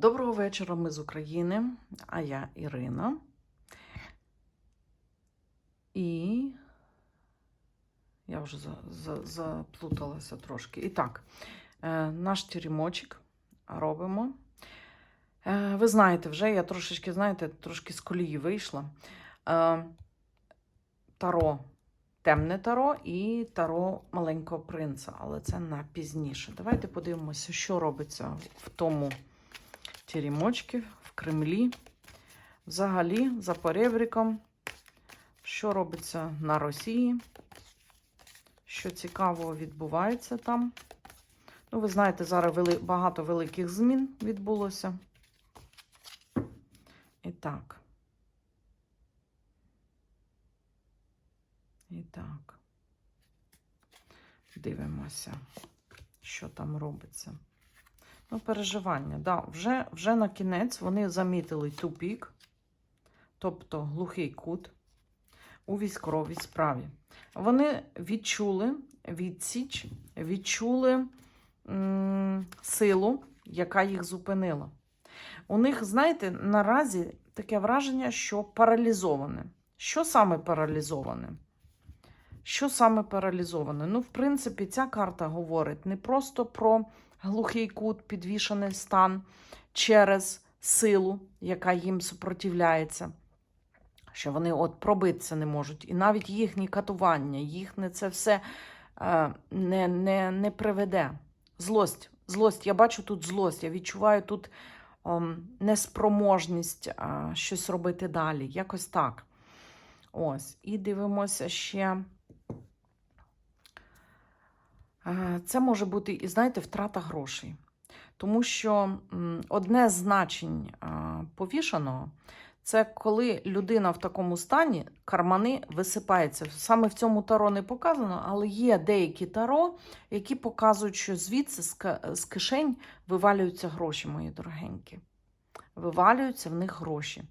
Доброго вечора, ми з України, а я Ірина. І я вже за, за, заплуталася трошки. І так, е, наш тюрімочок робимо. Е, ви знаєте, вже я трошечки, знаєте, трошки з колії вийшла. Е, таро, темне таро і таро маленького принца, але це на пізніше. Давайте подивимося, що робиться в тому теремочки в Кремлі. Взагалі, за поребриком, що робиться на Росії, що цікавого відбувається там. Ну, ви знаєте, зараз багато великих змін відбулося. І так. І так. Дивимося, що там робиться. Ну, переживання. Да, вже, вже на кінець вони замітили тупік, тобто глухий кут у військовій справі. Вони відчули відсіч, відчули силу, яка їх зупинила. У них, знаєте, наразі таке враження, що паралізоване. Що саме паралізоване? Що саме паралізоване? Ну, в принципі, ця карта говорить не просто про глухий кут, підвішений стан через силу, яка їм супротивляється, що вони от пробитися не можуть. І навіть їхні катування, їхнє це все е, не, не, не приведе. Злость. Злость. Я бачу тут злость. Я відчуваю тут ем, неспроможність е, щось робити далі. Якось так. Ось. І дивимося ще. Е, Це може бути, і знаєте, втрата грошей. Тому що одне з значень повішаного це коли людина в такому стані, кармани висипаються. Саме в цьому таро не показано, але є деякі таро, які показують, що звідси з кишень вивалюються гроші, мої дорогенькі. Вивалюються в них гроші.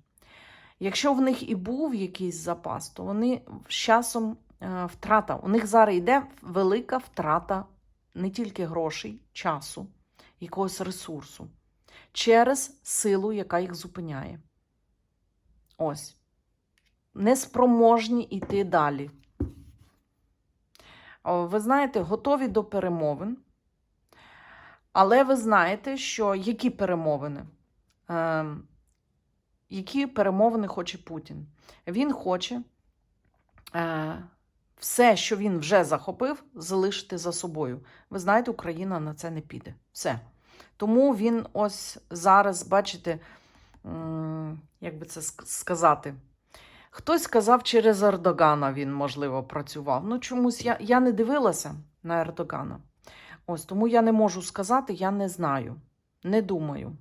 Якщо в них і був якийсь запас, то вони з часом е, втрата. У них зараз йде велика втрата не тільки грошей, часу, якогось ресурсу через силу, яка їх зупиняє. Ось. Неспроможні йти далі. Ви знаєте, готові до перемовин. Але ви знаєте, що які перемовини? Ем, які перемовини хоче Путін? Він хоче е, все, що він вже захопив, залишити за собою. Ви знаєте, Україна на це не піде. Все. Тому він ось зараз, бачите, як би це сказати. Хтось сказав, через Ердогана він, можливо, працював. Ну, чомусь я, я не дивилася на Ердогана. Ось тому я не можу сказати, я не знаю. Не думаю.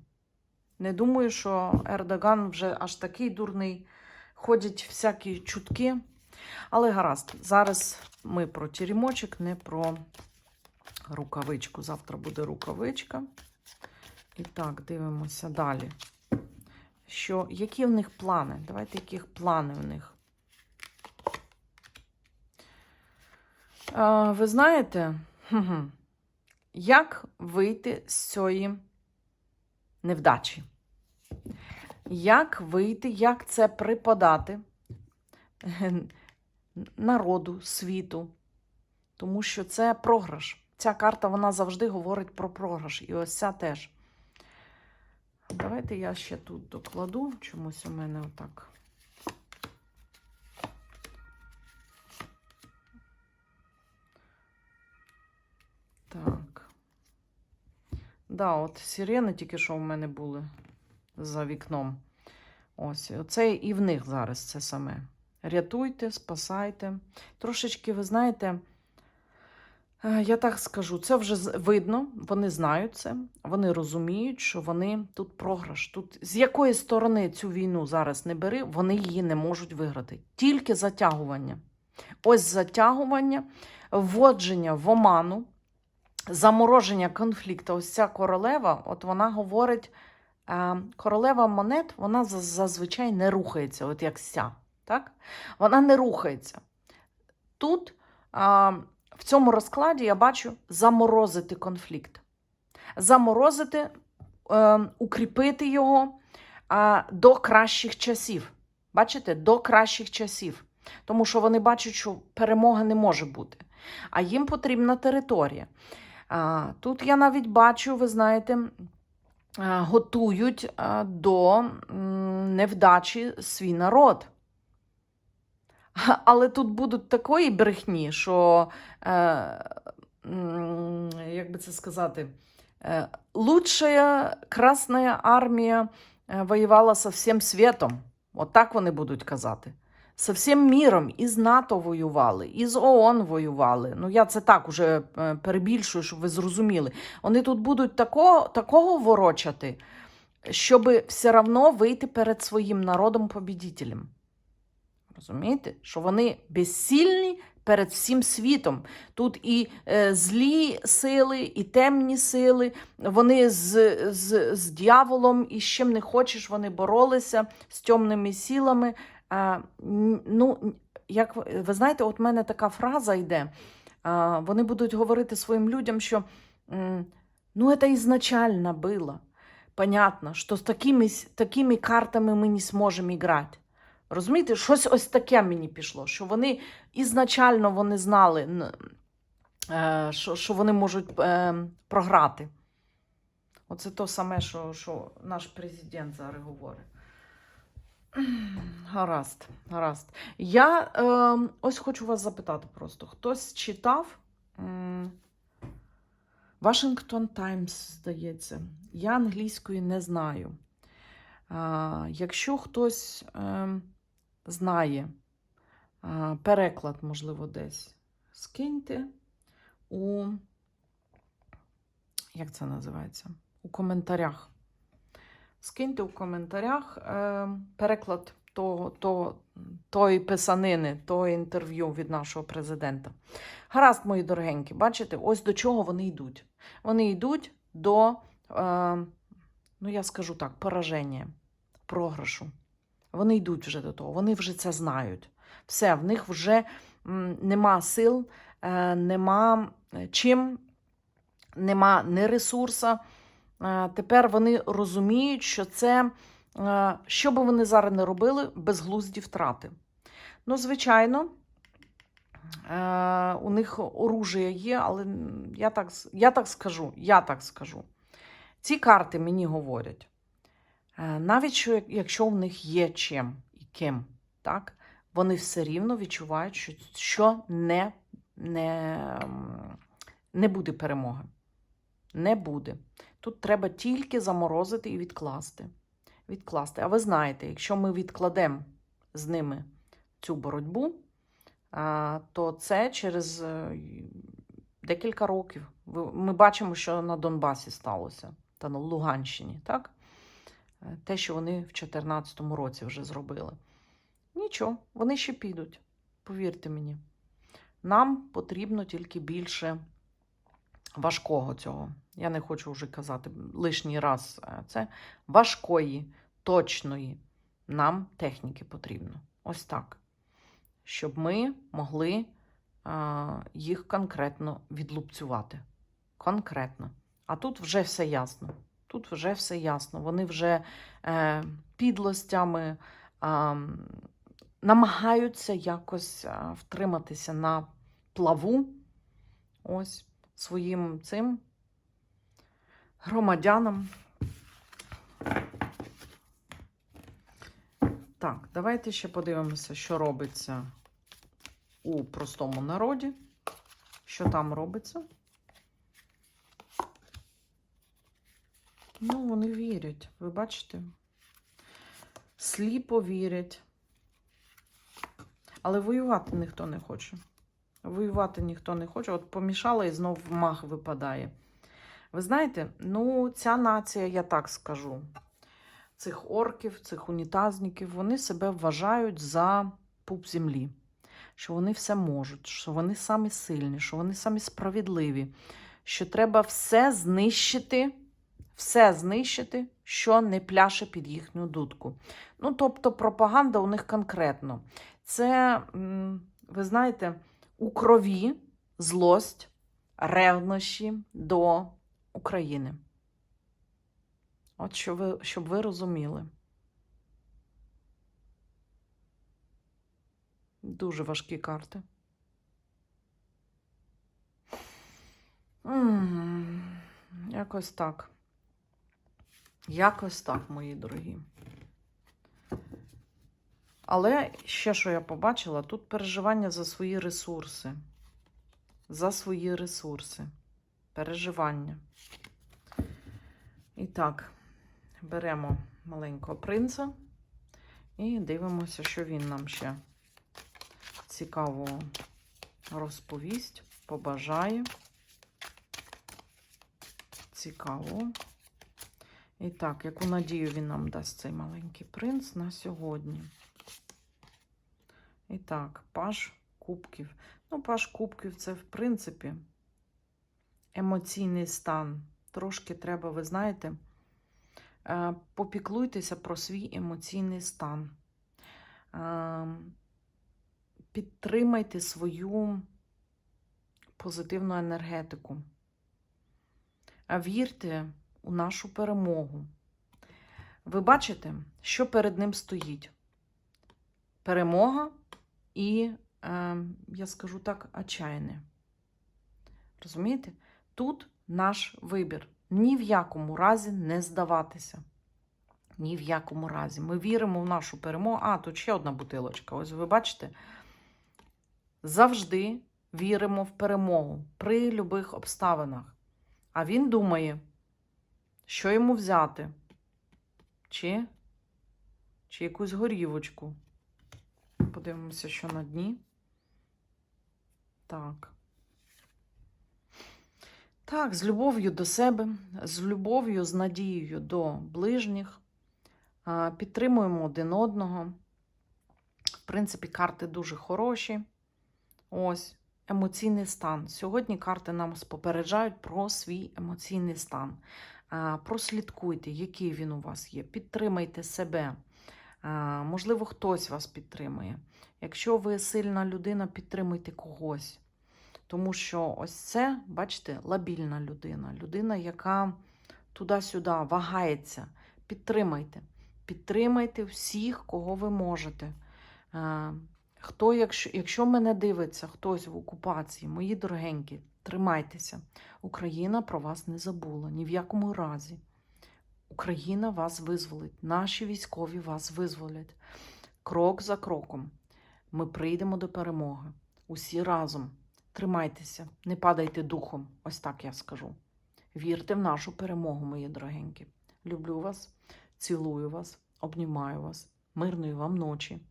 Не думаю, що Ердоган вже аж такий дурний. Ходять всякі чутки. Але гаразд, зараз ми про тірімочок, не про рукавичку. Завтра буде рукавичка. І так, дивимося далі. Що, які в них плани? Давайте, яких плани в них. А, ви знаєте, як вийти з цієї невдачі? Як вийти, як це припадати народу, світу? Тому що це програш. Ця карта вона завжди говорить про програш. І ось ця теж. Давайте я ще тут докладу. Чомусь у мене отак. Так. Да, от сирени тільки що в мене були за вікном. Ось, оце і в них зараз це саме. Рятуйте, спасайте. Трошечки, ви знаєте, е, я так скажу, це вже видно, вони знають це, вони розуміють, що вони тут програш. Тут з якої сторони цю війну зараз не бери, вони її не можуть виграти. Тільки затягування. Ось затягування, вводження в оману, замороження конфлікту. Ось ця королева, от вона говорить, е, королева монет, вона зазвичай не рухається, от як ця. Так? Вона не рухається. Тут а, в цьому розкладі я бачу заморозити конфлікт. Заморозити е, укріпити його е, до кращих часів. Бачите, до кращих часів. Тому що вони бачать, що перемоги не може бути. А їм потрібна територія. А, тут я навіть бачу, ви знаєте, готують до невдачі свій народ. Але тут будуть такої брехні, що, е, як би це сказати, е, лучшая Красна армія е, воювала со всім світом. От так вони будуть казати. Со всім міром і з НАТО воювали, і з ООН воювали. Ну, я це так уже е, перебільшую, щоб ви зрозуміли. Вони тут будуть такого, такого ворочати, щоб все одно вийти перед своїм народом побідітелем. Розумієте? Що вони безсильні перед всім світом. Тут і е, злі сили, і темні сили. Вони з, з, з дьяволом і з чим не хочеш, вони боролися з темними силами. Н- ну, як ви знаєте, от в мене така фраза йде. А, вони будуть говорити своїм людям, що ну, це ізначально було. Понятно, що з такими, такими картами ми не зможемо грати. Розумієте, щось ось таке мені пішло, що вони ізначально вони знали, е, що, вони можуть е, програти. Оце то саме, що, що наш президент зараз говорить. Гаразд, гаразд. Я е, ось хочу вас запитати просто. Хтось читав Washington Times, здається. Я англійської не знаю. Якщо хтось е, знає переклад, можливо, десь, скиньте у, як це називається? У коментарях. Скиньте у коментарях е, переклад того, того, тої писанини, того інтерв'ю від нашого президента. Гаразд, мої дорогенькі, бачите, ось до чого вони йдуть. Вони йдуть до, е, ну я скажу так, пораження, програшу. Вони йдуть вже до того, вони вже це знають. Все, в них вже нема сил, е, нема е, чим, нема ні ресурсу. Е, Тепер вони розуміють, що це, що би вони зараз не робили, безглузді втрати. Ну, звичайно, у них оружие є, але я так, я так скажу, я так скажу. Ці карти мені говорять, навіть якщо в них є чим і ким, так, вони все рівно відчувають, що, що не, не, не буде перемоги. Не буде. Тут треба тільки заморозити і відкласти. Відкласти. А ви знаєте, якщо ми відкладемо з ними цю боротьбу, то це через е, декілька років. Ми бачимо, що на Донбасі сталося та на Луганщині, так? Е, Те, що вони в 2014 році вже зробили. Нічого, вони ще підуть. Повірте мені. Нам потрібно тільки більше важкого цього. Я не хочу вже казати лишній раз е, це важкої, точної нам техніки потрібно. Ось так. Щоб ми могли а, їх конкретно відлупцювати. Конкретно. А тут вже все ясно. Тут вже все ясно. Вони вже е, підлостями а, намагаються якось а, втриматися на плаву. Ось своїм цим громадянам. Так, давайте ще подивимося, що робиться у простому народі. Що там робиться? Ну, вони вірять, ви бачите? Сліпо вірять. Але воювати ніхто не хоче. Воювати ніхто не хоче. От помішала і знов маг випадає. Ви знаєте, ну, ця нація, я так скажу, цих орків, цих унітазників, вони себе вважають за пуп землі. Що вони все можуть, що вони самі сильні, що вони самі справедливі, що треба все знищити, все знищити, що не пляше під їхню дудку. Ну, тобто, пропаганда у них конкретно. Це, ви знаєте, у крові злость, ревнощі до України. От що ви, щоб ви розуміли. Дуже важкі карти. М, Якось так. Якось так, мої дорогі. Але ще що я побачила, тут переживання за свої ресурси. За свої ресурси. Переживання. І так, беремо маленького принца і дивимося, що він нам ще цікавого розповість, побажає. Цікаво. І так, яку надію він нам дасть цей маленький принц на сьогодні? І так, паш кубків. Ну, паш кубків це, в принципі, емоційний стан. Трошки треба, ви знаєте, е, попіклуйтеся про свій емоційний стан. Е, Підтримайте свою позитивну енергетику. А вірте у нашу перемогу. Ви бачите, що перед ним стоїть? Перемога і, е, я скажу так, отчаяне. Розумієте? Тут наш вибір. Ні в якому разі не здаватися. Ні в якому разі. Ми віримо в нашу перемогу. А, тут ще одна бутилочка. Ось ви бачите? Завжди віримо в перемогу при любих обставинах. А він думає, що йому взяти? Чи, чи якусь горівочку. Подивимося, що на дні. Так. Так, з любов'ю до себе, з любов'ю, з надією до ближніх. Підтримуємо один одного. В принципі, карти дуже хороші. Ось, емоційний стан. Сьогодні карти нам попереджають про свій емоційний стан. Прослідкуйте, який він у вас є. Підтримайте себе. Можливо, хтось вас підтримує. Якщо ви сильна людина, підтримуйте когось. Тому що ось це, бачите, лабільна людина. Людина, яка туди-сюди вагається. Підтримайте. Підтримайте всіх, кого ви можете. Хто, якщо, якщо мене дивиться хтось в окупації, мої дорогенькі, тримайтеся. Україна про вас не забула ні в якому разі. Україна вас визволить. Наші військові вас визволять. Крок за кроком. Ми прийдемо до перемоги. Усі разом. Тримайтеся, не падайте духом, ось так я скажу. Вірте в нашу перемогу, мої дорогенькі. Люблю вас, цілую вас, обнімаю вас. Мирної вам ночі,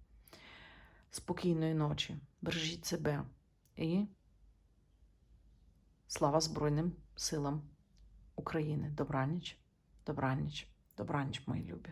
спокійної ночі. Бережіть себе і слава Збройним силам України. Добраніч, добраніч, добраніч, мої любі.